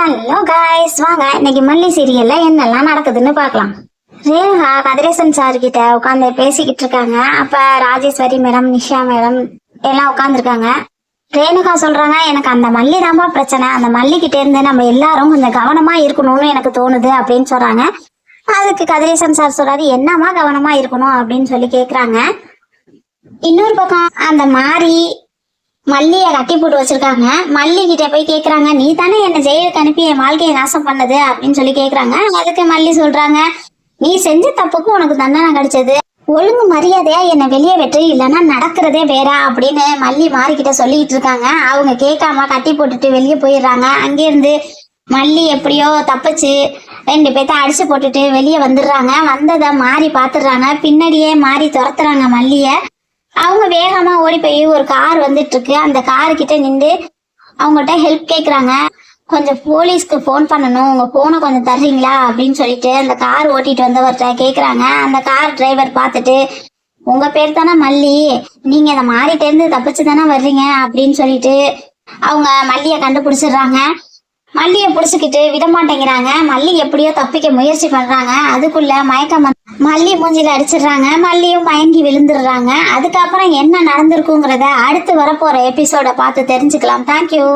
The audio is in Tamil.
ஹலோ காய்ஸ் வாங்க இன்னைக்கு மல்லி சீரியல்ல என்னெல்லாம் நடக்குதுன்னு பார்க்கலாம். ரேணுகா கதிரேசன் சார் கிட்ட உட்காந்து பேசிக்கிட்டு இருக்காங்க. அப்ப ராஜேஸ்வரி மேடம் நிஷா மேடம் எல்லாம் உட்காந்துருக்காங்க ரேணுகா சொல்றாங்க எனக்கு அந்த மல்லி தான்பா பிரச்சனை. அந்த மல்லி இருந்து நம்ம எல்லாரும் கொஞ்சம் கவனமா இருக்கணும்னு எனக்கு தோணுது அப்படின்னு சொல்றாங்க. அதுக்கு கதிரேசன் சார் சொல்றாரு என்னமா கவனமா இருக்கணும் அப்படின்னு சொல்லி கேக்குறாங்க. இன்னொரு பக்கம் அந்த மாறி மல்லியை கட்டி போட்டு வச்சிருக்காங்க. மல்லி கிட்ட போய் கேக்குறாங்க நீ தானே என்ன ஜெயிலுக்கு அனுப்பி என் வாழ்க்கையை நாசம் பண்ணது? அப்படின்னு சொல்லி கேக்குறாங்க. அதுக்கு மல்லி சொல்றாங்க நீ செஞ்ச தப்புக்கு உனக்கு தண்டனை கிடைச்சது. ஒழுங்கு மரியாதையா என்னை வெளியே வெட்டு இல்லைன்னா நடக்கிறதே வேற அப்படின்னு மல்லி மாறிக்கிட்ட சொல்லிட்டு இருக்காங்க. அவங்க கேட்காம கட்டி போட்டுட்டு வெளியே போயிடுறாங்க. அங்கிருந்து மல்லி எப்படியோ தப்பிச்சு ரெண்டு பேர்த்த அடிச்சு போட்டுட்டு வெளியே வந்துடுறாங்க. வந்ததை மாறி பாத்துடுறாங்க பின்னாடியே மாறி துரத்துறாங்க மல்லிய. அவங்க வேகமா ஓடி போய் ஒரு கார் வந்துட்டு இருக்கு அந்த கார் கிட்ட நின்று அவங்ககிட்ட ஹெல்ப் கேக்குறாங்க. கொஞ்சம் போலீஸ்க்கு ஃபோன் பண்ணணும். உங்க போனை கொஞ்சம் தர்றீங்களா? அப்படின்னு சொல்லிட்டு அந்த கார் ஓட்டிட்டு வந்தவர்கிட்ட கேக்குறாங்க. அந்த கார் டிரைவர் பார்த்துட்டு உங்க பேர் தானே மல்லி. நீங்க இந்த மாறிட்டே இருந்து தப்பிச்சு தானே வர்றீங்க? அப்படின்னு சொல்லிட்டு அவங்க மல்லிய கண்டுபிடிச்சிடுறாங்க. மல்லிய புடிச்சுக்கிட்டு விட மாட்டேங்கிறாங்க மல்லி எப்படியோ தப்பிக்க முயற்சி பண்றாங்க. அதுக்குள்ள மயக்கம் வந்து மல்லி மூஞ்சியில் அடிச்சிடுறாங்க. மல்லியும் மயங்கி விழுந்துடுறாங்க. அதுக்கப்புறம் என்ன நடந்திருக்குங்கிறத அடுத்து வரப்போகிற எபிசோட பார்த்து தெரிஞ்சுக்கலாம். தேங்க்யூ